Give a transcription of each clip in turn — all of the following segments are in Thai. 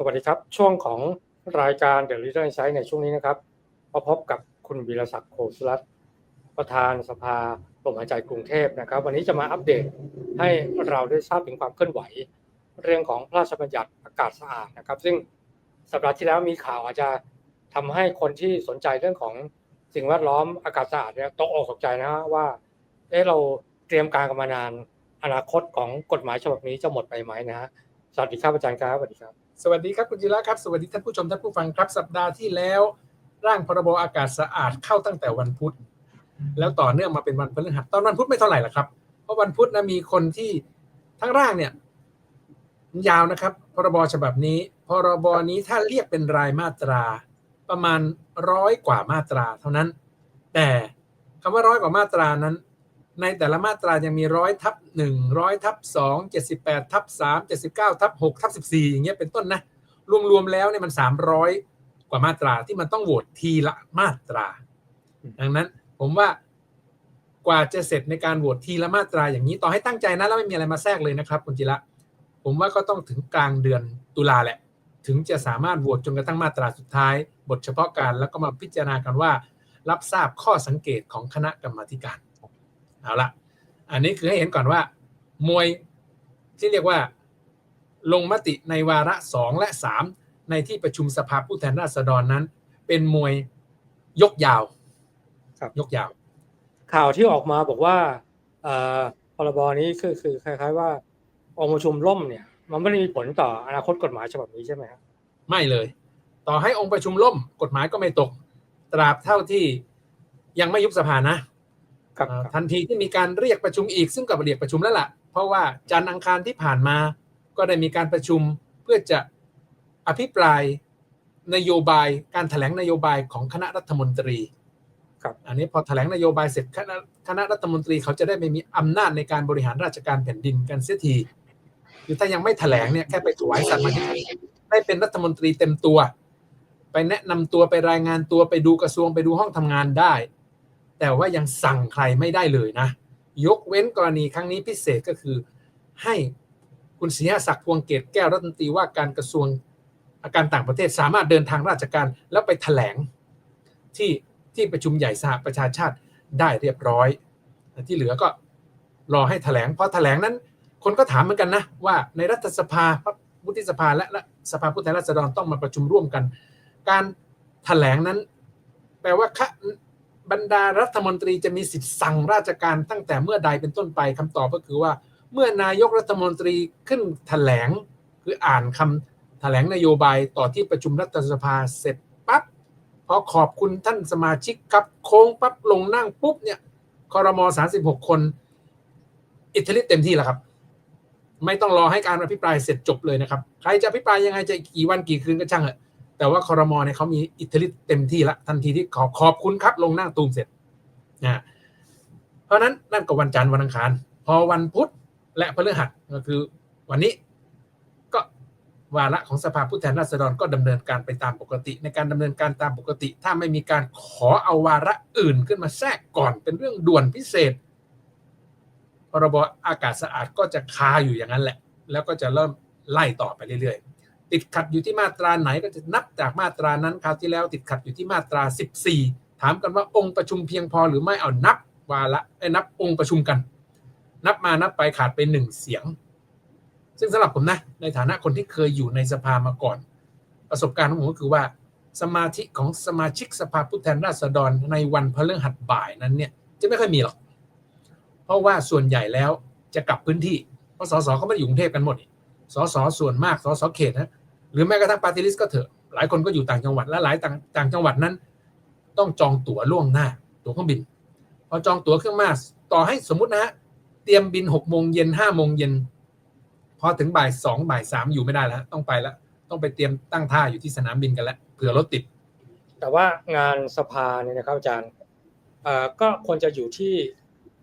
สวัสดีครับ ช่วงของรายการ The Leader Insight ในช่วงนี้นะครับมาพบกับคุณวีรศักดิ์โคสุรัตน์ประธานสภาลมหายใจกรุงเทพนะครับ วันนี้จะมาอัปเดตให้เราได้ทราบถึงความเคลื่อนไหว เรื่องของพระราชบัญญัติอากาศสะอาดนะครับ ซึ่งสัปดาห์ที่แล้วมีข่าวอาจจะทำให้คนที่สนใจเรื่องของสิ่งแวดล้อมอากาศสะอาดเนี่ยตกอกตกใจนะฮะว่าเอ๊ะเราเตรียมการกันมานานอนาคตของกฎหมายฉบับนี้จะหมดไปไหมนะฮะสวัสดีครับอาจารย์ครับสวัสดีครับ สวัสดีครับคุณจิระครับ สวัสดีท่านผู้ชมท่านผู้ฟังครับสัปดาห์ที่แล้ว ร่างพรบอากาศสะอาดเข้าตั้งแต่วันพุธ แล้วต่อเนื่องมาเป็นวันพฤหัสตอนวันพุธไม่เท่าไหร่หรอครับ เพราะวันพุธนะมีคนที่ทั้งร่างเนี่ยยาวนะครับ พรบฉบับนี้พรบนี้ถ้าเรียกเป็นรายมาตรา ประมาณร้อยกว่ามาตราเท่านั้น แต่คำว่าร้อยกว่ามาตรานั้น ในแต่ละมาตรายังมีร้อยทับหนึ่งร้อยทับสองเจ็ดสิบแปดทับสามเจ็ดสิบเก้าทับหกทับสิบสี่อย่างเงี้ยเป็นต้นนะ รวมๆแล้วเนี่ยมันสามร้อยกว่ามาตราที่มันต้องโหวตทีละมาตรา ดังนั้นผมว่ากว่าจะเสร็จในการโหวตทีละมาตราอย่างนี้ต่อให้ตั้งใจนะแล้วไม่มีอะไรมาแทรกเลยนะครับคุณจิระผมว่าก็ต้องถึงกลางเดือนตุลาแหละ ถึงจะสามารถโหวตจนกระทั่งมาตราสุดท้าย บทเฉพาะการแล้วก็มาพิจารณากันว่า รับทราบข้อสังเกตของคณะกรรมาธิการ เอาละอันนี้คือให้เห็นก่อนว่า มวยที่เรียกว่าลงมติในวาระสองและสามในที่ประชุมสภาผู้แทนราษฎรนั้น เป็นมวยยกยาวครับยกยาว ข่าวที่ออกมาบอกว่าเอ่อพรบนี้คือคือคล้าย ๆ ว่าองค์ประชุมล่มเนี่ย มันไม่ได้มีผลต่ออนาคตกฎหมายฉบับนี้ใช่ไหมครับไม่เลย ต่อให้องค์ประชุมล่ม กฎหมายก็ไม่ตก ตราบเท่าที่ยังไม่ยุบสภานะ ครับเอ่อทันทีที่มีการเรียกประชุมอีกซึ่งกับเรียกประชุมแล้วล่ะ เพราะว่าจันทร์อังคารที่ผ่านมา ก็ได้มีการประชุมเพื่อจะอภิปรายนโยบายการแถลงนโยบายของคณะรัฐมนตรี ครับ อันนี้พอแถลงนโยบายเสร็จคณะคณะรัฐมนตรีเขาจะได้ไม่มีอำนาจในการบริหารราชการแผ่นดินกันเสียทีคือถ้ายังไม่แถลงเนี่ยแค่ไปถวายสัตย์มาที่ได้เป็นรัฐมนตรีเต็มตัว ไปแนะนำตัวไปรายงานตัวไปดูกระทรวงไปดูห้องทำงานได้ แต่ว่ายังสั่งใครไม่ได้เลยนะ ยกเว้นกรณีครั้งนี้พิเศษก็คือ ให้คุณศรีหศักดิ์พวงเกตแก้วรัฐมนตรีว่าการกระทรวงอาการต่างประเทศสามารถเดินทางราชการแล้วไปแถลงที่ที่ประชุมใหญ่สหประชาชาติได้เรียบร้อย ที่เหลือก็รอให้แถลงพอแถลงนั้น คนก็ถามเหมือนกันนะ ว่าในรัฐสภาวุฒิสภาและและสภาผู้แทนราษฎรต้องมาประชุมร่วมกัน การแถลงนั้น แปลว่าค บรรดารัฐมนตรีจะมีสิทธิ์สั่งราชการตั้งแต่เมื่อใดเป็นต้นไปคำตอบก็คือว่า เมื่อนายกรัฐมนตรีขึ้นแถลงคืออ่านคำแถลงนโยบายต่อที่ประชุมรัฐสภาเสร็จปั๊บพอขอบคุณท่านสมาชิกครับโค้งปั๊บลงนั่งปุ๊บเนี่ยคอรมอ36 คน อิทธิฤทธิ์เต็มที่แล้วครับ ไม่ต้องรอให้การอภิปรายเสร็จจบเลยนะครับ ใครจะอภิปรายยังไงจะกี่วันกี่คืนก็ช่างเถอะ แต่ว่าคอรมอเนี่ยเขามีอิทธิฤทธิ์เต็มที่ละทันทีที่ขอขอบคุณครับลงหนั่งตูมเสร็จนะเพราะนั้นนั่นก็วันจันทร์วันอังคาร พอวันพุธและพฤหัสก็คือวันนี้ก็วาระของสภาผู้แทนราษฎรก็ดำเนินการไปตามปกติ ในการดำเนินการตามปกติ ถ้าไม่มีการขอเอาวาระอื่นขึ้นมาแทรกก่อนเป็นเรื่องด่วนพิเศษพรบอากาศสะอาดก็จะคาอยู่อย่างนั้นแหละ แล้วก็จะเริ่มไล่ต่อไปเรื่อยๆ ติดขัดอยู่ที่มาตราไหนก็จะนับจากมาตรานั้นคราวที่แล้ว ติดขัดอยู่ที่มาตรา 14 ถามกันว่าองค์ประชุมเพียงพอหรือไม่เอานับวาระไอ้นับองค์ประชุมกัน นับมานับไปขาดไปหนึ่งเสียง ซึ่งสำหรับผมนะในฐานะคนที่เคยอยู่ในสภามาก่อน ประสบการณ์ของผมก็คือว่า สมาธิของสมาชิกสภาผู้แทนราษฎรในวันพฤหัสบ่ายนั้นเนี่ยจะไม่ค่อยมีหรอก เพราะว่าส่วนใหญ่แล้วจะกลับพื้นที่เพราะสสเขาไม่ได้อยู่กรุงเทพกันหมดสสส่วนมากสสเขตนะ หรือแม้กระทั่งปาร์ตี้ลิสต์ก็เถอะ หลายคนก็อยู่ต่างจังหวัดและหลายต่างต่างจังหวัดนั้น ต้องจองตั๋วล่วงหน้า ตั๋วเครื่องบิน พอจองตั๋วเครื่องมาต่อให้สมมุตินะฮะเตรียมบินหกโมงเย็นห้าโมงเย็นพอถึงบ่ายสองบ่ายสามอยู่ไม่ได้แล้วต้องไปแล้วต้องไปเตรียมตั้งท่าอยู่ที่สนามบินกันแล้วเผื่อรถติด แต่ว่างานสภาเนี่ยนะครับอาจารย์เอ่อก็ควรจะอยู่ที่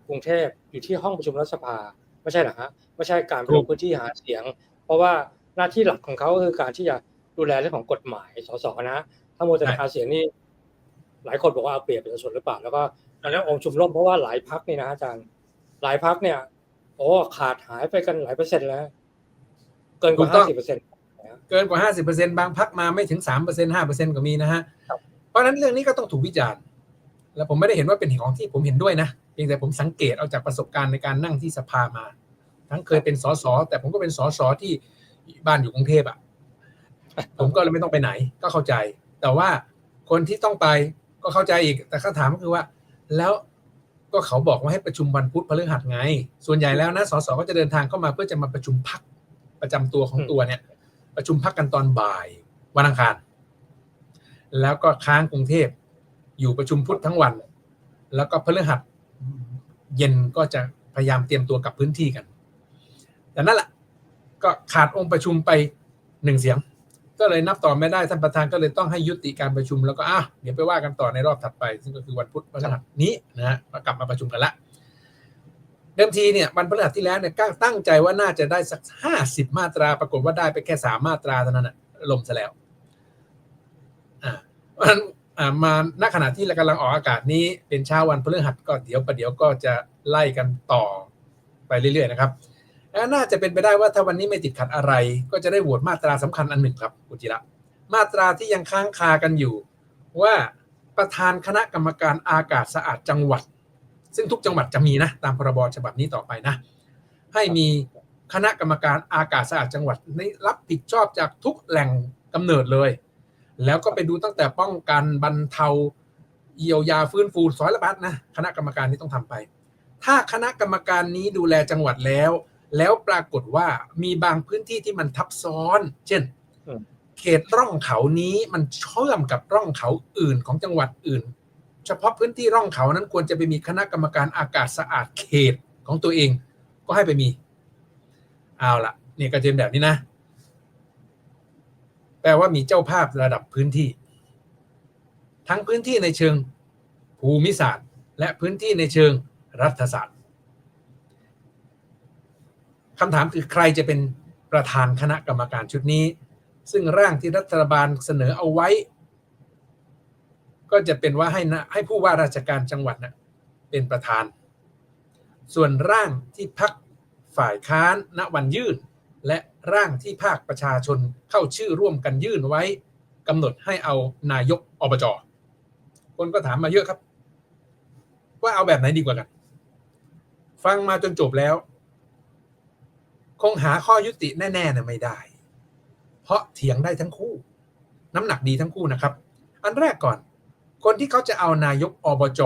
กรุงเทพอยู่ที่ห้องประชุมรัฐสภา ไม่ใช่เหรอฮะไม่ใช่การไปลงพื้นที่หาเสียง เพราะว่า หน้าที่หลักของเขาก็คือการที่จะดูแลเรื่องของกฎหมายสสนะถ้าโมวแต่หาเสียงนี่หลายคนบอกว่าเอาเปรียบประชาชนหรือเปล่าแล้วก็ตอนนี้องค์ชุมร่มเพราะว่าหลายพักนี่นะอาจารย์หลายพักเนี่ยโอ้ขาดหายไปกันหลายเปอร์เซ็นต์แล้ว เกินกว่าถูกต้ห้าองสิบเปอร์เซ็นต์เกินกว่าห้าสิบเปอร์เซ็นบางพักมาไม่ถึงสามเปอร์เซ็นห้าเปอร์เซ็นก็มีนะฮะครับเพราะฉะนั้นเรื่องนี้ก็ต้องถูกวิจารณ์ แล้วผมไม่ได้เห็นว่าเป็นของที่ผมเห็นด้วยนะเพียงแต่ผมสังเกตเอาจากประสบการณ์ในการนั่งที่สภามา ทั้งเคยเป็นสสแต่ผมก็เป็นสสที่ บ้านอยู่กรุงเทพอะ ผมก็เลยไม่ต้องไปไหน ก็เข้าใจ แต่ว่าคนที่ต้องไปก็เข้าใจอีก แต่คำถามก็คือว่า แล้วก็เขาบอกว่าให้ประชุมวันพุธพฤหัสไง ส่วนใหญ่แล้วนะสสก็จะเดินทางเข้ามาเพื่อจะมาประชุมพักประจำตัวของตัวเนี่ย ประชุมพักกันตอนบ่ายวันอังคาร แล้วก็ค้างกรุงเทพอยู่ประชุมพุธทั้งวัน แล้วก็พฤหัสเย็นก็จะพยายามเตรียมตัวกลับพื้นที่กัน แต่นั่นแหละ ก็ขาดองค์ประชุมไปหนึ่งเสียง ก็เลยนับต่อไม่ได้ท่านประธานก็เลยต้องให้ยุติการประชุมแล้วก็อะเดี๋ยวไปว่ากันต่อในรอบถัดไป ซึ่งก็คือวันพุธพฤหัสนี้นะฮะกลับมาประชุมกันละเดิมทีเนี่ยวันพฤหัสที่แล้วเนี่ยก็ตั้งใจว่าน่าจะได้สักห้าสิบมาตรา ปรากฏว่าได้ไปแค่สามมาตราเท่านั้นนะลมซะแล้วอ่าเพราะฉะนั้นอ่ามาณขณะที่เรากำลังออกอากาศนี้เป็นเช้าวันพฤหัสก็เดี๋ยวประเดี๋ยวก็จะไล่กันต่อไปเรื่อยๆนะครับ น่าจะเป็นไปได้ว่าถ้าวันนี้ไม่ติดขัดอะไร ก็จะได้โหวตมาตราสำคัญอันหนึ่งครับคุจิระมาตราที่ยังค้างคากันอยู่ ว่าประธานคณะกรรมการอากาศสะอาดจังหวัด ซึ่งทุกจังหวัดจะมีนะตามพรบฉบับนี้ต่อไปนะ ให้มีคณะกรรมการอากาศสะอาดจังหวัดในรับผิดชอบจากทุกแหล่งกำเนิดเลย แล้วก็ไปดูตั้งแต่ป้องกันบรรเทาเยียวยาฟื้นฟูสารพัดนะคณะกรรมการนี้ต้องทำไป ถ้าคณะกรรมการนี้ดูแลจังหวัดแล้ว แล้วปรากฏว่ามีบางพื้นที่ที่มันทับซ้อน เช่นอืมเขตร่องเขานี้มันเชื่อมกับร่องเขาอื่นของจังหวัดอื่น เฉพาะพื้นที่ร่องเขานั้นควรจะไปมีคณะกรรมการอากาศสะอาดเขตของตัวเอง ก็ให้ไปมี เอาละนี่ก็จะเป็นแบบนี้นะ แปลว่ามีเจ้าภาพระดับพื้นที่ ทั้งพื้นที่ในเชิงภูมิศาสตร์ และพื้นที่ในเชิงรัฐศาสตร์ คำถามคือใครจะเป็นประธานคณะกรรมการชุดนี้ ซึ่งร่างที่รัฐบาลเสนอเอาไว้ ก็จะเป็นว่าให้นะให้ผู้ว่าราชการจังหวัดนะเป็นประธาน ส่วนร่างที่พักฝ่ายค้านณวันยื่น และร่างที่ภาคประชาชนเข้าชื่อร่วมกันยื่นไว้กำหนดให้เอานายกอบจคนก็ถามมาเยอะครับ ว่าเอาแบบไหนดีกว่ากัน ฟังมาจนจบแล้ว คงหาข้อยุติแน่ๆนะไม่ได้ เพราะเถียงได้ทั้งคู่ น้ำหนักดีทั้งคู่นะครับ อันแรกก่อน คนที่เขาจะเอานายกอบจ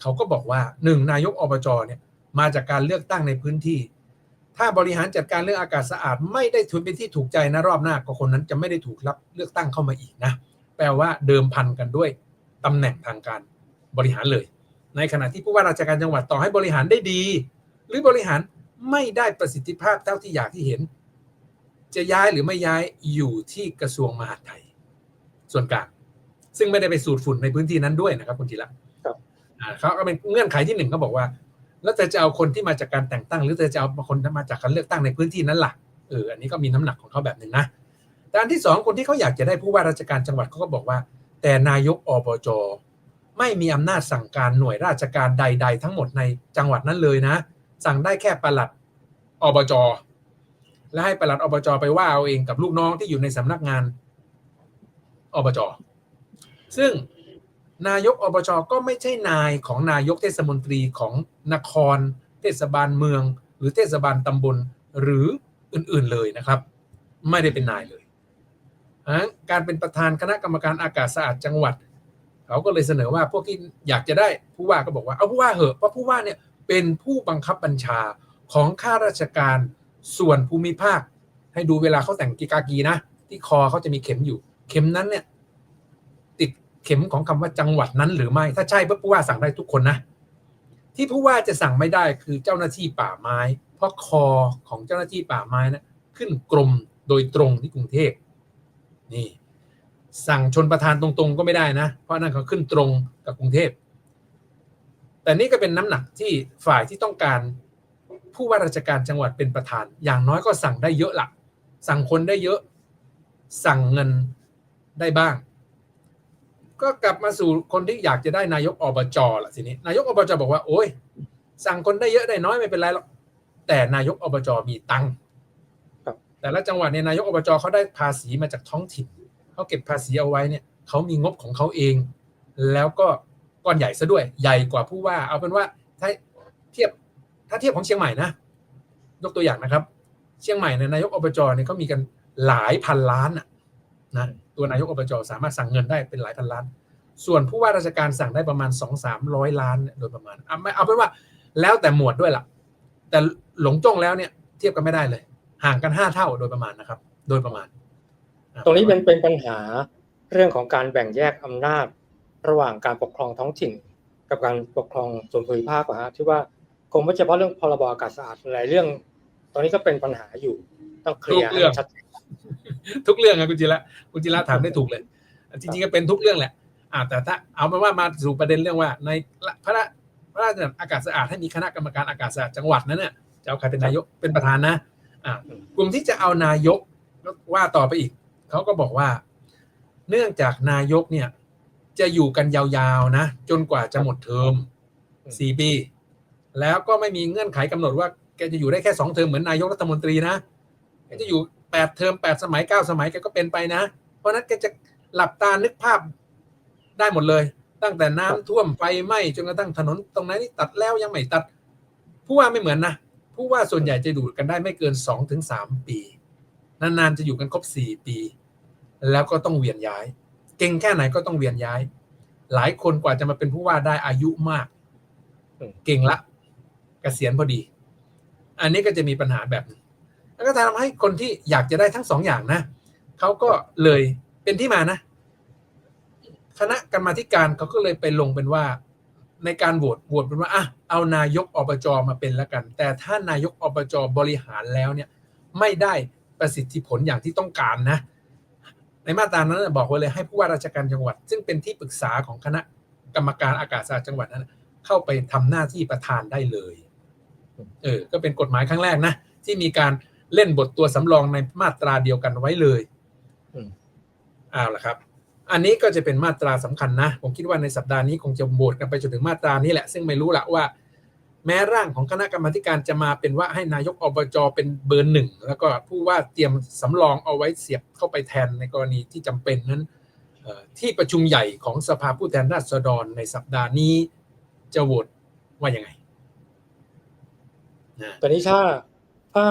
เขาก็บอกว่าหนึ่งนายกอบจเนี่ยมาจากการเลือกตั้งในพื้นที่ ถ้าบริหารจัดการเรื่องอากาศสะอาด ไม่ได้ถือเป็นที่ถูกใจนะรอบหน้าก็คนนั้นจะไม่ได้ถูกรับเลือกตั้งเข้ามาอีกนะ แปลว่าเดิมพันกันด้วยตำแหน่งทางการบริหารเลย ในขณะที่ผู้ว่าราชการจังหวัดต่อให้บริหารได้ดี หรือบริหาร ไม่ได้ประสิทธิภาพเท่าที่อยากที่เห็น จะย้ายหรือไม่ย้ายอยู่ที่กระทรวงมหาดไทย ส่วนกลางซึ่งไม่ได้ไปสูดฝุ่นในพื้นที่นั้นด้วยนะครับคุณจิระครับอ่าเขาก็เป็นเงื่อนไขที่หนึ่งเขาบอกว่า แล้วเธอจะเอาคนที่มาจากการแต่งตั้ง หรือเธอจะเอาคนที่มาจากการเลือกตั้งในพื้นที่นั้นล่ะเอออันนี้ก็มีน้ำหนักของเขาแบบหนึ่งนะแต่อันที่สองคนที่เขาอยากจะได้ผู้ว่าราชการจังหวัดเขาก็บอกว่า แต่นายกอบจไม่มีอำนาจสั่งการหน่วยราชการใด ๆ ทั้งหมดในจังหวัดนั้นเลยนะ สั่งได้แค่ประหลัดอบจและให้ประหลัดอบจไปว่าเอาเองกับลูกน้องที่อยู่ในสำนักงานอบจซึ่งนายกอบจก็ไม่ใช่นายของนายกเทศมนตรีของนคร เทศบาลเมือง หรือเทศบาลตำบลหรืออื่นๆเลยนะครับ ไม่ได้เป็นนายเลยการเป็นประธานคณะกรรมการอากาศสะอาดจังหวัด เขาก็เลยเสนอว่าพวกที่อยากจะได้ผู้ว่าก็บอกว่าเอาผู้ว่าเหอะเพราะผู้ว่าเนี่ย เป็นผู้บังคับบัญชาของข้าราชการส่วนภูมิภาค ให้ดูเวลาเขาแต่งกีกากีนะ ที่คอเขาจะมีเข็มอยู่ เข็มนั้นเนี่ยติดเข็มของคำว่าจังหวัดนั้นหรือไม่ ถ้าใช่ผู้ว่าสั่งได้ทุกคนนะ ที่ผู้ว่าจะสั่งไม่ได้คือเจ้าหน้าที่ป่าไม้ เพราะคอของเจ้าหน้าที่ป่าไม้นะขึ้นกรมโดยตรงที่กรุงเทพนี่สั่งชนประธานตรงๆก็ไม่ได้นะ เพราะนั่นเขาขึ้นตรงกับกรุงเทพ แต่นี่ก็เป็นน้ำหนักที่ฝ่ายที่ต้องการผู้ว่าราชการจังหวัดเป็นประธาน อย่างน้อยก็สั่งได้เยอะละสั่งคนได้เยอะ สั่งเงินได้บ้าง ก็กลับมาสู่คนที่อยากจะได้นายกอบจละทีนี้ นายกอบจบอกว่า โอ้ยสั่งคนได้เยอะได้น้อยไม่เป็นไรหรอกแต่นายกอบจมีตังค์ครับแต่ละจังหวัดเนี่ยนายกอบจเขาได้ภาษีมาจากท้องถิ่นเขาเก็บภาษีเอาไว้เนี่ยเขามีงบของเขาเอง แล้วก็ ก้อนใหญ่ซะด้วย ใหญ่กว่าผู้ว่า เอาเป็นว่าถ้าเทียบถ้าเทียบของเชียงใหม่นะ ยกตัวอย่างนะครับ เชียงใหม่เนี่ยนายกอบจเนี่ยเขามีกันหลายพันล้านอะนะตัวนายกอบจสามารถสั่งเงินได้เป็นหลายพันล้าน ส่วนผู้ว่าราชการสั่งได้ประมาณสองสามร้อยล้านโดยประมาณเอาไม่เอาเป็นว่าแล้วแต่หมวดด้วยล่ะ แต่หลงจ้องแล้วเนี่ย เทียบกันไม่ได้เลย ห่างกันห้าเท่าโดยประมาณนะครับ โดยประมาณ ตรงนี้เป็นเป็นปัญหาเรื่องของการแบ่งแยกอำนาจ ระหว่างการปกครองท้องถิ่น กับการปกครองส่วนภูมิภาคกว่าฮะที่ว่าคงไม่เฉพาะเรื่องพรบอากาศสะอาดหลายเรื่อง ตอนนี้ก็เป็นปัญหาอยู่ต้องเคลียร์ให้มันชัดเจนทุกเรื่องอะคุณจิระคุณจิระถามได้ถูกเลย จริงๆก็เป็นทุกเรื่องแหละอ่าแต่ถ้าเอาเป็นว่ามาสู่ประเด็นเรื่องว่า ในพระราพระราชบัญญัติอากาศสะอาดให้มีคณะกรรมการอากาศสะอาดจังหวัดนั้นเนี่ยจะเอาใครเป็นนายกเป็นประธานนะอ่ากลุ่มที่จะเอานายกว่าต่อไปอีกเขาก็บอกว่า เนื่องจากนายกเนี่ย จะอยู่กันยาวๆนะ จนกว่าจะหมดเทอมสี่ปี แล้วก็ไม่มีเงื่อนไขกำหนดว่าแกจะอยู่ได้แค่สองเทอมเหมือนนายกรัฐมนตรีนะแกจะอยู่แปดเทอมแปดสมัยเก้าสมัยแกก็เป็นไปนะ เพราะฉะนั้นแกจะหลับตานึกภาพได้หมดเลย ตั้งแต่น้ำท่วมไฟไหม้จนกระทั่งถนนตรงนั้นนี่ตัดแล้วยังไม่ตัด ผู้ว่าไม่เหมือนนะผู้ว่าส่วนใหญ่จะอยู่กันได้ไม่เกินสองถึงสามปี นานๆจะอยู่กันครบสี่ปี แล้วก็ต้องเวียนย้าย เก่งแค่ไหนก็ต้องเวียนย้าย หลายคนกว่าจะมาเป็นผู้ว่าได้อายุมากอืมเก่งละเกษียณพอดี อันนี้ก็จะมีปัญหาแบบนี้แล้วก็ทำให้คนที่อยากจะได้ทั้งสองอย่างนะเขาก็เลยเป็นที่มานะ คณะกรรมาธิการเขาก็เลยไปลงเป็นว่า ในการโหวตโหวตเป็นว่าอะเอานายกอบจมาเป็นแล้วกัน แต่ถ้านายกอบจบริหารแล้วเนี่ย ไม่ได้ประสิทธิผลอย่างที่ต้องการนะ ในมาตรานั้นนะบอกไว้เลยให้ผู้ว่าราชการจังหวัด ซึ่งเป็นที่ปรึกษาของคณะกรรมการอากาศสะอาดจังหวัดนั้น เข้าไปทำหน้าที่ประธานได้เลย เออ ก็เป็นกฎหมายครั้งแรกนะ ที่มีการเล่นบทตัวสำรองในมาตราเดียวกันไว้เลยอืมเอาละครับ อันนี้ก็จะเป็นมาตราสำคัญนะ ผมคิดว่าในสัปดาห์นี้คงจะโหวตกันไปจนถึงมาตรานี้แหละ ซึ่งไม่รู้ละว่า แม้ร่างของคณะกรรมาการจะมาเป็นว่าให้นายกอบจเป็นเบอร์หนึ่งแล้วก็ผู้ว่าเตรียมสำรองเอาไว้เสียบเข้าไปแทนในกรณีที่จำเป็นนั้นที่ประชุมใหญ่ของสภาผู้แทนราษฎรในสัปดาห์นี้จะโหวตว่ายังไงนะตอนนี้ถ้าถ้า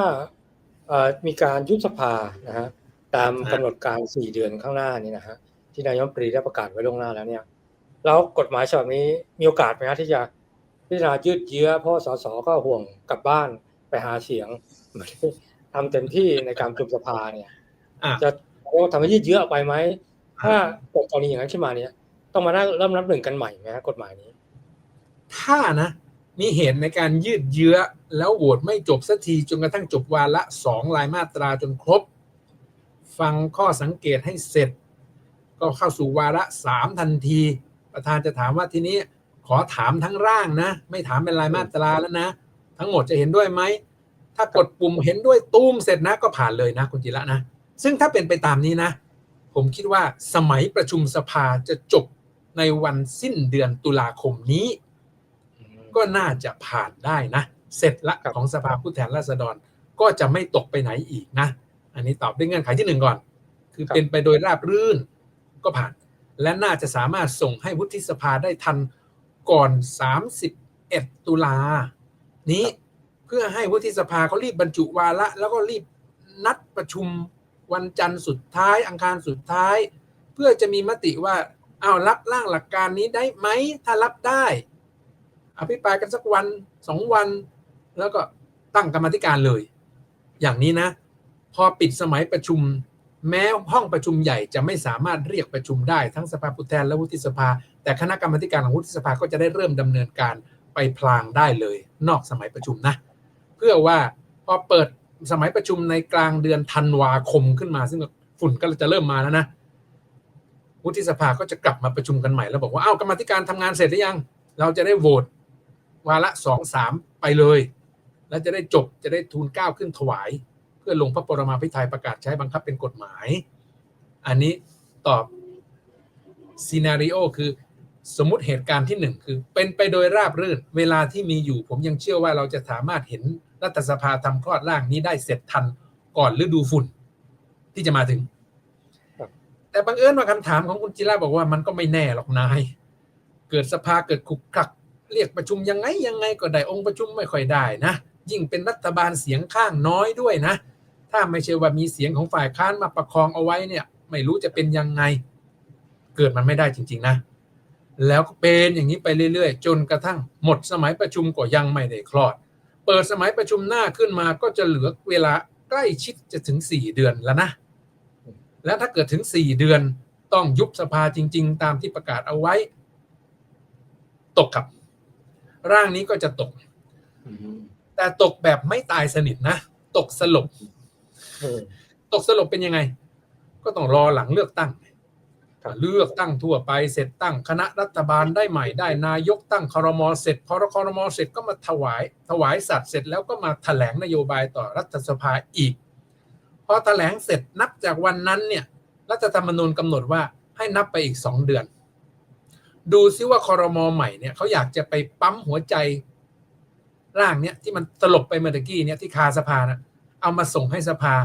มีการยุบสภานะฮะตามกำหนดการสี่เดือนข้างหน้านี้นะฮะที่นายกรัฐมตรีได้ประกาศไว้ล่วงหน้าแล้วเนี่ยแล้วกฎหมายฉบับนี้มีโอกาสไหมฮะที่จะ พิจารณายืดเยื้อเพราะสสก็ห่วงกลับบ้านไปหาเสียงไม่ได้ทำเต็มที่ในการประชุมสภาเนี่ยอะจะเรียกว่าทำให้ยืดเยื้อออกไปไหมถ้าเกิดกรณีอย่างนั้นขึ้นมาเนี่ย ต้องมานั่งเริ่มนับหนึ่งกันใหม่ไหมฮะกฎหมายนี้ ถ้านะมีเหตุในการยืดเยื้อแล้วโหวตไม่จบสักทีจนกระทั่งจบวาระสองรายมาตราจนครบ ฟังข้อสังเกตให้เสร็จ ก็เข้าสู่วาระสามทันที ประธานจะถามว่าทีนี้ข อถามทั้งร่างนะ ไม่ถามเป็นรายมาตราแล้วนะ ทั้งหมดจะเห็นด้วยไหม ถ้ากดปุ่มเห็นด้วยตูมเสร็จนะก็ผ่านเลยนะคุณจิระนะ ซึ่งถ้าเป็นไปตามนี้นะ ผมคิดว่าสมัยประชุมสภาจะจบในวันสิ้นเดือนตุลาคมนี้ ก็น่าจะผ่านได้นะ เสร็จละครับของสภาผู้แทนราษฎรก็จะไม่ตกไปไหนอีกนะ อันนี้ตอบด้วยเงื่อนไขที่หนึ่งก่อน คือเป็นไปโดยราบรื่นก็ผ่าน และน่าจะสามารถส่งให้วุฒิสภาได้ทัน ก่อน 31 ตุลา นี้เพื่อให้วุฒิสภาเขารีบบรรจุวาระแล้วก็รีบนัดประชุมวันจันทร์สุดท้ายอังคารสุดท้าย เพื่อจะมีมติว่าเอาวรับร่างหลักการนี้ได้ไหมถ้ารับได้ อภิปรายกันสักวันสองวัน แล้วก็ตั้งกรรมาธิการเลย อย่างนี้นะ พอปิดสมัยประชุม แม้ห้องประชุมใหญ่จะไม่สามารถเรียกประชุมได้ทั้งสภาผู้แทนและวุฒิสภา แต่คณะกรรมาธิการของวุฒิสภาก็จะได้เริ่มดำเนินการไปพลางได้เลย นอกสมัยประชุมนะ เพื่อว่าพอเปิดสมัยประชุมในกลางเดือนธันวาคมขึ้นมา ซึ่งฝุ่นก็จะเริ่มมาแล้วนะวุฒิสภาก็จะกลับมาประชุมกันใหม่แล้วบอกว่าอ้าวกรรมธิการทำงานเสร็จหรือยัง เราจะได้โหวตวาระสองสามไปเลย แล้วจะได้จบจะได้ทูลเก้าขึ้นถวาย เพื่อลงพระปรมาภิไธยประกาศใช้บังคับเป็นกฎหมาย อันนี้ตอบซีนารีโอคือ สมมุติเหตุการณ์ที่หนึ่งคือ เป็นไปโดยราบรื่น เวลาที่มีอยู่ ผมยังเชื่อว่าเราจะสามารถเห็นรัฐสภาทำคลอดร่างนี้ได้เสร็จทันก่อนฤดูฝุ่นที่จะมาถึง แต่บังเอิญว่าคำถามของคุณจิระบอกว่ามันก็ไม่แน่หรอกนาย เกิดสภาเกิดขุกขัก เรียกประชุมยังไงยังไงก็ได้องค์ประชุมไม่ค่อยได้นะ ยิ่งเป็นรัฐบาลเสียงข้างน้อยด้วยนะ ถ้าไม่ใช่ว่ามีเสียงของฝ่ายค้านมาประคองเอาไว้เนี่ย ไม่รู้จะเป็นยังไง เกิดมันไม่ได้จริง ๆ นะ แล้วก็เป็นอย่างนี้ไปเรื่อยๆ จนกระทั่งหมดสมัยประชุมก็ยังไม่ได้คลอด เปิดสมัยประชุมหน้าขึ้นมาก็จะเหลือเวลาใกล้ชิดจะถึงสี่เดือนแล้วนะ แล้วถ้าเกิดถึงสี่เดือนต้องยุบสภาจริง ๆ ตามที่ประกาศเอาไว้ ตกครับ ร่างนี้ก็จะตก แต่ตกแบบไม่ตายสนิทนะ ตกสลบอืมตกสลบเป็นยังไง ก็ต้องรอหลังเลือกตั้งครับ เลือกตั้งทั่วไปเสร็จตั้งคณะรัฐบาลได้ใหม่ได้นายกตั้งคอรมอเสร็จพอคอรมอเสร็จก็มาถวาย ถวายสัตว์เสร็จแล้วก็มาแถลงนโยบายต่อรัฐสภาอีก พอแถลงเสร็จนับจากวันนั้นเนี่ยรัฐธรรมนูญกำหนดว่าให้นับไปอีกสองเดือน ดูซิว่าคอรมอใหม่เนี่ยเขาอยากจะไปปั๊มหัวใจร่างเนี่ยที่มันตลบไปเมื่อกี้เนี่ยที่คาสภานะเอามาส่งให้สภา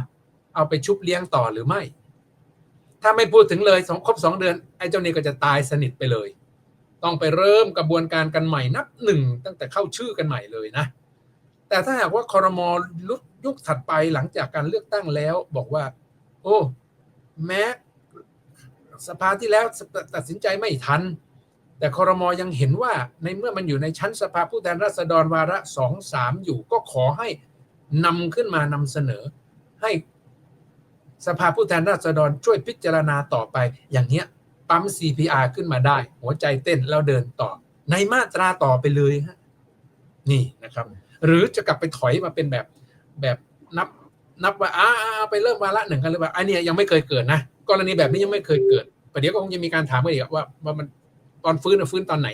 เอาไปชุบเลี้ยงต่อหรือไม่ ถ้าไม่พูดถึงเลยสองครบสองเดือน ไอ้เจ้านี่ก็จะตายสนิทไปเลย ต้องไปเริ่มกระบวนการกันใหม่นับหนึ่งตั้งแต่เข้าชื่อกันใหม่เลยนะ แต่ถ้าหากว่าคอรมอลุกยุคถัดไปหลังจากการเลือกตั้งแล้ว บอกว่า โอ้แม้สภาที่แล้วตัดสินใจไม่ทัน แต่คอรมอยังเห็นว่าในเมื่อมันอยู่ในชั้นสภาผู้แทนราษฎรวาระสองสามอยู่ก็ขอให้นำขึ้นมานำเสนอให้ สภาผู้แทนราษฎรช่วยพิจารณาต่อไป อย่างเนี้ยปั๊ม CPR ขึ้นมาได้ หัวใจเต้นแล้วเดินต่อ ในมาตราต่อไปเลยฮะนี่นะครับ หรือจะกลับไปถอยมาเป็นแบบแบบนับนับว่าอ่าอ่าไปเริ่มวาระหนึ่งกันหรือเปล่าอันเนี้ยยังไม่เคยเกิดนะกรณีแบบนี้ยังไม่เคยเกิดประเดี๋ยวก็คงจะมีการถามกันอีกว่าว่ามันตอนฟื้นน่ะฟื้นตอนไหน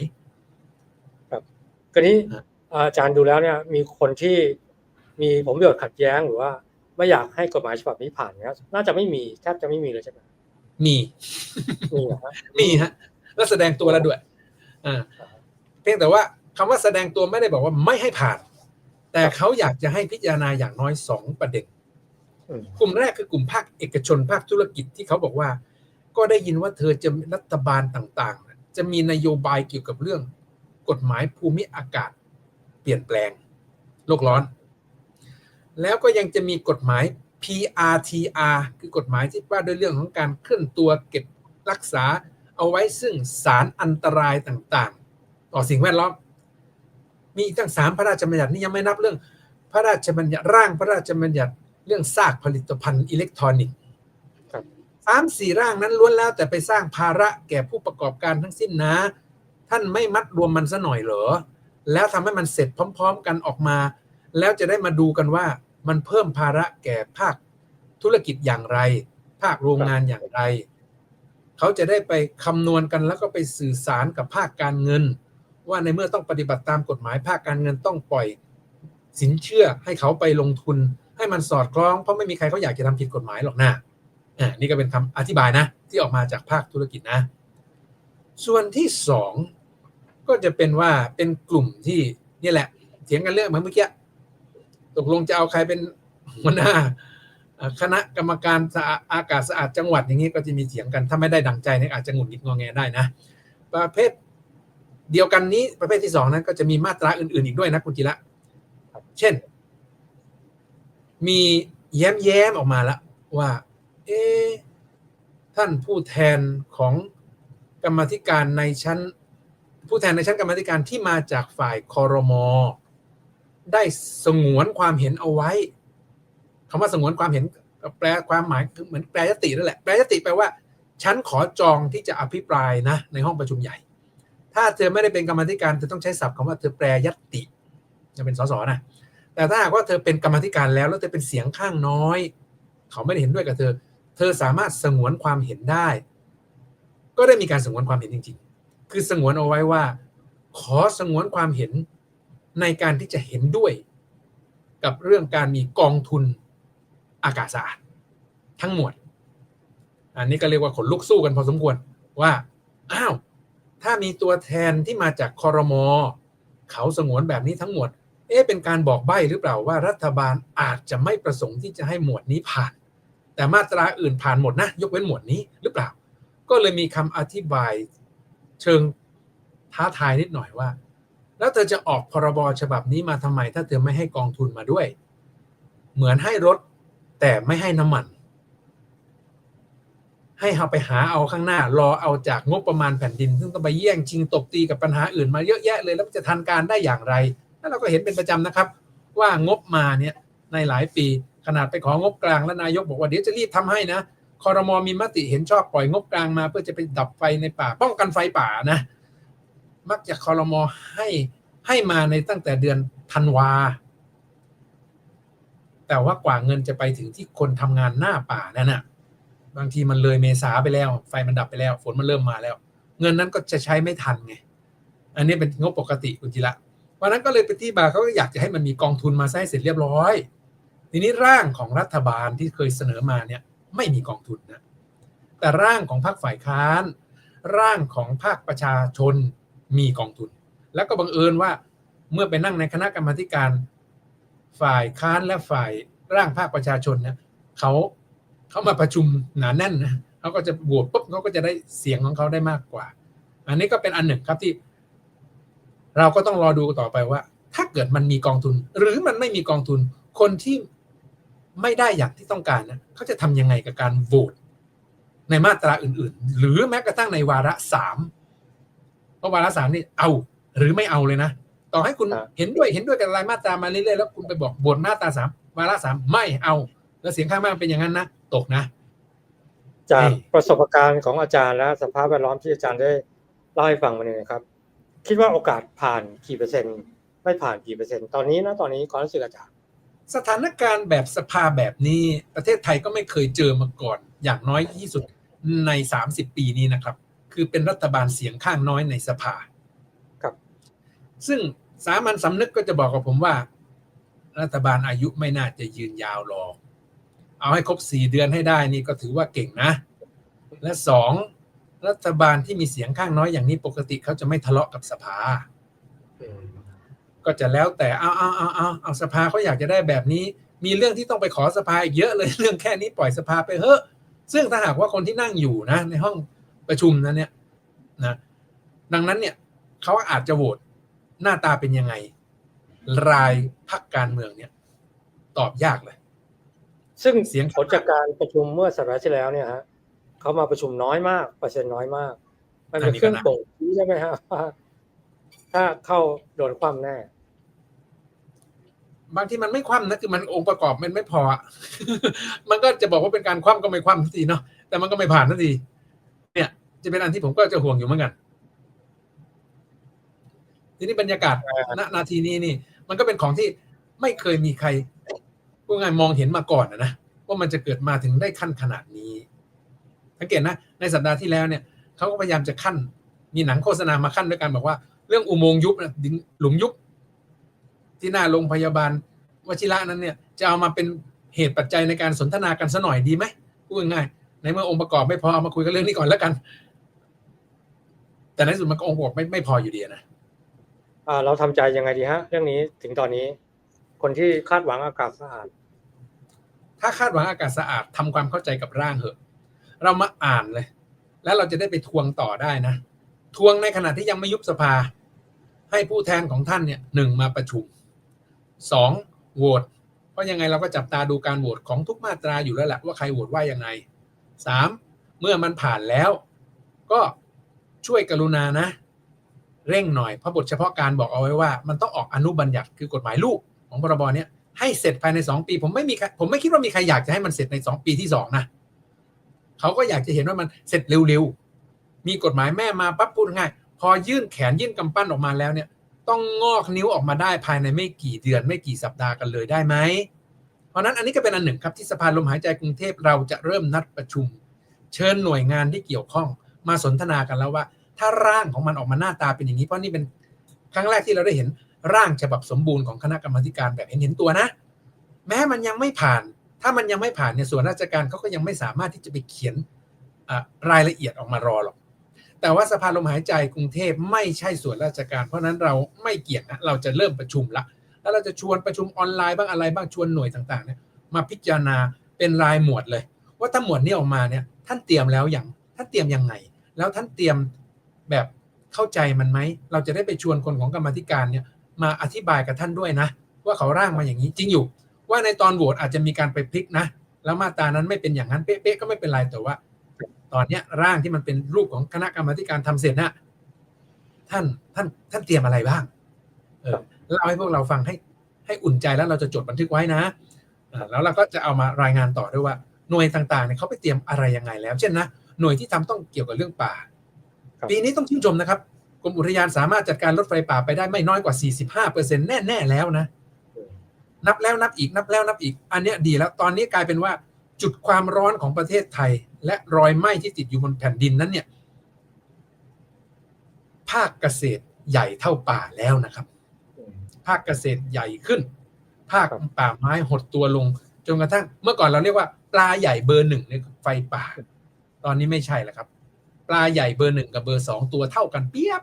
ก็นี้ฮะอาจารย์ดูแล้วเนี่ย มีคนที่มีผลประโยชน์ขัดแย้งหรือว่า ไม่อยากให้กฎหมายฉบับนี้ผ่านเนี่ยน่าจะไม่มีแทบจะไม่มีเลยใช่ไหมมีมีเหรอฮะมีฮะแล้วแสดงตัวแล้วด้วยอ่าเพียงแต่ว่าคำว่าแสดงตัวไม่ได้บอกว่าไม่ให้ผ่าน แต่เขาอยากจะให้พิจารณาอย่างน้อยสองประเด็นอืมกลุ่มแรกคือกลุ่มภาคเอกชนภาคธุรกิจที่เขาบอกว่า ก็ได้ยินว่าเธอจะรัฐบาลต่างๆ จะมีนโยบายเกี่ยวกับเรื่อง กฎหมายภูมิอากาศ เปลี่ยนแปลง โลกร้อน แล้วก็ยังจะมีกฎหมาย PRTR คือกฎหมายที่ว่าด้วยเรื่องของการเคลื่อนตัวเก็บรักษาเอาไว้ซึ่งสารอันตรายต่างๆ ต่อสิ่งแวดล้อม มีอีกตั้งสามพระราชบัญญัตินี่ยังไม่นับเรื่อง พระราชบัญญัติร่างพระราชบัญญัติเรื่องซากผลิตภัณฑ์อิเล็กทรอนิกส์ครับสามสี่ร่างนั้นล้วนแล้วแต่ไปสร้างภาระแก่ผู้ประกอบการทั้งสิ้นนะ ท่านไม่มัดรวมมันซะหน่อยเหรอ แล้วทำให้มันเสร็จพร้อม ๆ กันออกมา แล้วจะได้มาดูกันว่ามันเพิ่มภาระแก่ภาคธุรกิจอย่างไร ภาคโรงงานอย่างไร เขาจะได้ไปคำนวณกันแล้วก็ไปสื่อสารกับภาคการเงิน ว่าในเมื่อต้องปฏิบัติตามกฎหมายภาคการเงินต้องปล่อย สินเชื่อให้เขาไปลงทุน ให้มันสอดคล้องเพราะไม่มีใครเขาอยากจะทำผิดกฎหมายหรอกนะอ่านี่ก็เป็นคำอธิบายนะ ที่ออกมาจากภาคธุรกิจนะ ส่วนที่สองก็จะเป็นว่าเป็นกลุ่มที่นี่แหละเถียงกันเรื่องเหมือนเมื่อกี้ ตกลงจะเอาใครเป็นหัวหน้าคณะกรรมการสะอาดอากาศสะอาดจังหวัดอย่างนี้ก็จะมีเถียงกัน ถ้าไม่ได้ดังใจเนี่ยอาจจะหงุดหงิดงอแงได้นะ ประเภทเดียวกันนี้ประเภทที่สองนั้นก็จะมีมาตราอื่นๆอีกด้วยนะคุณจิระเช่น มีแย้มๆออกมาแล้วว่า เอ๊ท่านผู้แทนของกรรมธิการในชั้น ผู้แทนในชั้นกรรมธิการที่มาจากฝ่ายคอรมอ ได้สงวนความเห็นเอาไว้คำว่าสงวนความเห็นแปลความหมายคือเหมือนแปลยตินั่นแหละแปลยติแปลว่าฉันขอจองที่จะอภิปรายนะ ในห้องประชุมใหญ่ ถ้าเธอไม่ได้เป็นกรรมธิการเธอต้องใช้ศัพท์คำว่าเธอแปลยติจะเป็นสสนะแต่ถ้าหากว่าเธอเป็นกรรมธิการแล้วแล้วเธอเป็นเสียงข้างน้อย เขาไม่ได้เห็นด้วยกับเธอ เธอสามารถสงวนความเห็นได้ ก็ได้มีการสงวนความเห็นจริง ๆ คือสงวนเอาไว้ว่า ขอสงวนความเห็น ในการที่จะเห็นด้วยกับเรื่องการมีกองทุนอากาศสะอาดทั้งหมด อันนี้ก็เรียกว่าขนลุกสู้กันพอสมควรว่าอ้าวถ้ามีตัวแทนที่มาจากคอรมอเขาสงวนแบบนี้ทั้งหมด เอ๊ะเป็นการบอกใบ้หรือเปล่าว่ารัฐบาลอาจจะไม่ประสงค์ที่จะให้หมวดนี้ผ่าน แต่มาตราอื่นผ่านหมดนะ ยกเว้นหมวดนี้หรือเปล่า ก็เลยมีคำอธิบายเชิงท้าทายนิดหน่อยว่า แล้วเธอจะออกพรบฉบับนี้มาทำไม ถ้าเธอไม่ให้กองทุนมาด้วย เหมือนให้รถแต่ไม่ให้น้ำมัน ให้เอาไปหาเอาข้างหน้า รอเอาจากงบประมาณแผ่นดิน ซึ่งต้องไปแย่งชิงตบตีกับปัญหาอื่นมาเยอะแยะเลย แล้วจะทันการได้อย่างไรแล้วเราก็เห็นเป็นประจำนะครับ ว่างบมาเนี่ยในหลายปีขนาดไปของบกลางแล้วนายกบอกว่าเดี๋ยวจะรีบทำให้นะคอรมอมีมติเห็นชอบปล่อยงบกลางมา เพื่อจะไปดับไฟในป่า ป้องกันไฟป่านะ มักจะคอรมอให้ให้มาในตั้งแต่เดือนธันวา แต่ว่ากว่าเงินจะไปถึงที่คนทำงานหน้าป่านั่นน่ะ บางทีมันเลยเมษาไปแล้ว ไฟมันดับไปแล้ว ฝนมันเริ่มมาแล้ว เงินนั้นก็จะใช้ไม่ทันไง อันนี้เป็นงบปกติคุณจิระวันนั้นก็เลยเป็นที่บาเขาก็อยากจะให้มันมีกองทุนมาใช้เสร็จเรียบร้อย ทีนี้ร่างของรัฐบาลที่เคยเสนอมาเนี่ยไม่มีกองทุนนะแต่ร่างของภาคฝ่ายค้าน ร่างของภาคประชาชน มีกองทุน แล้วก็บังเอิญว่าเมื่อไปนั่งในคณะกรรมาการ ฝ่ายค้านและฝ่ายร่างภาคประชาชนเนี่ยเขาเขามาประชุมหนาแน่นนะเขาก็จะบวกปุ๊บเขาก็จะได้เสียงของเขาได้มากกว่า อันนี้ก็เป็นอันหนึ่งครับที่ เราก็ต้องรอดูต่อไปว่า ถ้าเกิดมันมีกองทุน หรือมันไม่มีกองทุน คนที่ไม่ได้อย่างที่ต้องการนะเขาจะทำยังไงกับการโหวตในมาตราอื่น ๆ หรือแม้กระทั่งในวาระสาม เพราะวาระสามนี่เอาหรือไม่เอาเลยนะ ต่อให้คุณครับเห็นด้วยเห็นด้วยกับรายมาตรามาเรื่อยๆแล้วคุณไปบอกโหวตมาตราสามวาระสามไม่เอา แล้วเสียงข้างมากเป็นอย่างนั้นนะตกนะ จากนี่ประสบการณ์ของอาจารย์และสภาพแวดล้อมที่อาจารย์ได้เล่าให้ฟังมาเนี่ยนะครับ คิดว่าโอกาสผ่านกี่เปอร์เซ็นต์ ไม่ผ่านกี่เปอร์เซ็นต์ตอนนี้นะตอนนี้ความรู้สึกอาจารย์สถานการณ์แบบสภาแบบนี้ประเทศไทยก็ไม่เคยเจอมาก่อน อย่างน้อยที่สุดใน 30 ปีนี้นะครับ คือเป็นรัฐบาลเสียงข้างน้อยในสภาครับ ซึ่งสามัญสำนึกก็จะบอกกับผมว่า รัฐบาลอายุไม่น่าจะยืนยาวหรอกเอาให้ครบสี่เดือนให้ได้นี่ก็ถือว่าเก่งนะ และสองรัฐบาลที่มีเสียงข้างน้อยอย่างนี้ปกติเขาจะไม่ทะเลาะกับสภา ก็จะแล้วแต่เอาเอาเอาเอาเอาสภาเขาอยากจะได้แบบนี้ มีเรื่องที่ต้องไปขอสภาอีกเยอะเลยเรื่องแค่นี้ปล่อยสภาไปเถอะซึ่งถ้าหากว่าคนที่นั่งอยู่นะ ในห้อง ประชุมนั้นเนี่ยนะดังนั้นเนี่ยเขาอาจจะโหวตหน้าตาเป็นยังไง รายพักการเมืองเนี่ย ตอบยากเลย ซึ่งเสียงผลจากการประชุมเมื่อสัปดาห์ที่แล้วเนี่ยฮะเขามาประชุมน้อยมากเปอร์เซ็นต์น้อยมาก มันเป็นเครื่องบ่งชี้ใช่ไหมฮะว่าถ้าเข้าโดนความแน่ บางทีมันไม่คว่ำนะคือมันองค์ประกอบมันไม่พออะมันก็จะบอกว่าเป็นการคว่ำก็ไม่คว่ำทันทีเนาะแต่มันก็ไม่ผ่านทันทีเนี่ย จะเป็นอันที่ผมก็จะห่วงอยู่เหมือนกัน ทีนี้บรรยากาศอ่าณนาทีนี้นี่ มันก็เป็นของที่ไม่เคยมีใครพูดง่ายๆมองเห็นมาก่อนนะนะว่ามันจะเกิดมาถึงได้ขั้นขนาดนี้สังเกตนะในสัปดาห์ที่แล้วเนี่ยเขาก็พยายามจะขั้น มีหนังโฆษณามาขั้นด้วยกันบอกว่า เรื่องอุโมงค์ยุบนะดินหลุมยุบที่หน้าโรงพยาบาลวชิระนั้นเนี่ย จะเอามาเป็นเหตุปัจจัยในการสนทนากันซะหน่อยดีไหมพูดง่ายๆในเมื่อองค์ประกอบไม่พอเอามาคุยกันเรื่องนี้ก่อนแล้วกัน แต่ในที่สุดมันก็องค์ประกอบไม่ไม่พออยู่ดีนะอ่าเราทำใจยังไงดีฮะ เรื่องนี้ถึงตอนนี้ คนที่คาดหวังอากาศสะอาด ถ้าคาดหวังอากาศสะอาดทำความเข้าใจกับร่างเหอะ เรามาอ่านเลย แล้วเราจะได้ไปทวงต่อได้นะทวงในขณะที่ยังไม่ยุบสภา ให้ผู้แทนของท่านเนี่ยหนึ่งมาประชุมสองโหวตเพราะยังไงเราก็จับตาดูการโหวตของทุกมาตราอยู่แล้วแหละว่าใครโหวตว่ายังไงสามเมื่อมันผ่านแล้ว ก็ ช่วยกรุณานะ เร่งหน่อยเพราะบทเฉพาะการบอกเอาไว้ว่า มันต้องออกอนุบัญญัติคือกฎหมายลูกของพรบเนี้ยให้เสร็จภายในสองปี ผมไม่มีใครผมไม่คิดว่ามีใครอยากจะให้มันเสร็จในสองปีที่สองนะเขาก็อยากจะเห็นว่ามันเสร็จเร็วๆ มีกฎหมายแม่มาปั๊บพูดง่าย พอยื่นแขนยื่นกำปั้นออกมาแล้วเนี่ย ต้องงอกนิ้วออกมาได้ภายในไม่กี่เดือน ไม่กี่สัปดาห์กันเลยได้ไหมเพราะฉะนั้นอันนี้ก็เป็นอันหนึ่งครับที่สภาลมหายใจกรุงเทพเราจะเริ่มนัดประชุม เชิญหน่วยงานที่เกี่ยวข้อง มาสนทนากันแล้วว่า ถ้าร่างของมันออกมาหน้าตาเป็นอย่างนี้เพราะนี่เป็นครั้งแรกที่เราได้เห็นร่างฉบับสมบูรณ์ของคณะกรรมการแบบเห็นเห็นตัวนะ แม้มันยังไม่ผ่าน ถ้ามันยังไม่ผ่านเนี่ยส่วนราชการเขาก็ยังไม่สามารถที่จะไปเขียนรายละเอียดออกมารอหรอกแต่ว่าสภาลมหายใจกรุงเทพไม่ใช่ส่วนราชการ เพราะฉะนั้นเราไม่เกี่ยงนะเราจะเริ่มประชุมละแล้วเราจะชวนประชุมออนไลน์บ้างอะไรบ้างชวนหน่วยต่างๆเนี่ยมาพิจารณาเป็นรายหมวดเลย ว่าถ้าหมวดนี้ออกมาเนี่ยท่านเตรียมแล้วอย่างท่านเตรียมยังไง แล้วท่านเตรียมแบบเข้าใจมันไหม เราจะได้ไปชวนคนของกรรมธิการเนี่ยมาอธิบายกับท่านด้วยนะ ว่าเขาร่างมาอย่างนี้จริงอยู่ ว่าในตอนโหวตอาจจะมีการไปพลิกนะ แล้วมาตรานั้นไม่เป็นอย่างนั้นเป๊ะๆก็ไม่เป็นไรแต่ว่า ตอนเนี้ยร่างที่มันเป็นรูปของคณะกรรมธิการทำเสร็จนะท่านท่านท่านเตรียมอะไรบ้าง เออเล่าให้พวกเราฟังให้ให้อุ่นใจแล้วเราจะจดบันทึกไว้นะแล้วเราก็จะเอามารายงานต่อด้วยว่าหน่วยต่างๆเนี่ยเขาไปเตรียมอะไรยังไงแล้ว เช่นนะ หน่วยที่ทำต้องเกี่ยวกับเรื่องป่าครับปีนี้ต้องชื่นชมนะครับกรมอุทยานสามารถจัดการรถไฟป่าไปได้ไม่น้อยกว่า 45%แน่ ๆ แล้วนะ นับแล้วนับอีกนับแล้วนับอีก อันเนี้ยดีแล้วตอนนี้กลายเป็นว่า จุดความร้อนของประเทศไทย และรอยไหม้ที่ติดอยู่บนแผ่นดินนั้นเนี่ย ภาคเกษตรใหญ่เท่าป่าแล้วนะครับ ภาคเกษตรใหญ่ขึ้น ภาคครับป่าไม้หดตัวลงจนกระทั่ง เมื่อก่อนเราเรียกว่าปลาใหญ่เบอร์หนึ่งในไฟป่า ตอนนี้ไม่ใช่แล้วครับ ปลาใหญ่เบอร์หนึ่งกับเบอร์สองตัวเท่ากันเปียบ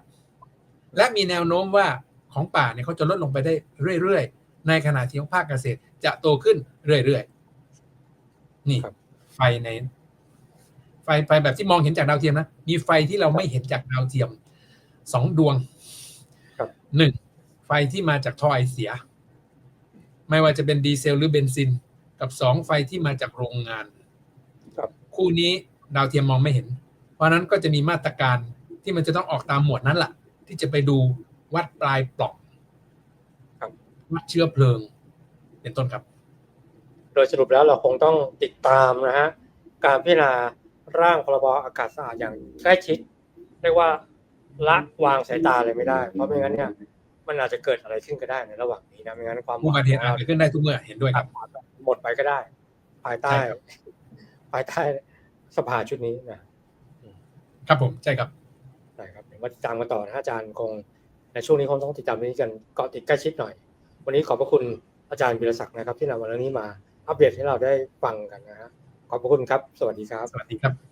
และมีแนวโน้มว่าของป่าเนี่ยเขาจะลดลงไปได้เรื่อยๆ ในขณะที่ของภาคเกษตรจะโตขึ้นเรื่อยๆ นี่ครับไฟใน ไฟไฟแบบที่มองเห็นจากดาวเทียมนะ มีไฟที่เราไม่เห็นจากดาวเทียมสองดวงครับหนึ่งไฟที่มาจากท่อไอเสีย ไม่ว่าจะเป็นดีเซลหรือเบนซิน กับสองไฟที่มาจากโรงงาน ครับ คู่นี้ ดาวเทียมมองไม่เห็น เพราะฉะนั้นก็จะมีมาตรการที่มันจะต้องออกตามหมวดนั้นแหละที่จะไปดูวัดปลายปล่องครับวัดเชื้อเพลิง เป็นต้นครับ โดยสรุปแล้วเราคงต้องติดตามนะฮะการพิจารณาร่างพรบอากาศสะอาดอย่างใกล้ชิดเรียกว่าละวางสายตาเลยไม่ได้ เพราะไม่งั้นเนี่ยมันอาจจะเกิดอะไรขึ้นก็ได้ในระหว่างนี้นะไม่งั้นความหอุวังบัติเหตุของอาจเราจะขึ้นได้ทุกเมื่อเห็นด้วยครับหมดไปก็ได้ ภายใต้ใช่ครับภายใต้ สภาชุดนี้นะครับผมใช่ครับได้ครับเดี๋ยวมาติดตามกันต่อนะฮะอาจารย์คงในช่วงนี้คงต้องติดตามเรื่องนี้กันเกาะติดใกล้ชิดหน่อย วันนี้ขอบพระคุณอาจารย์วิรศักดิ์นะครับ ที่นำมาเรื่องนี้มาอัปเดตให้เราได้ฟังกันนะฮะขอบพระคุณครับ สวัสดีครับ สวัสดีครับ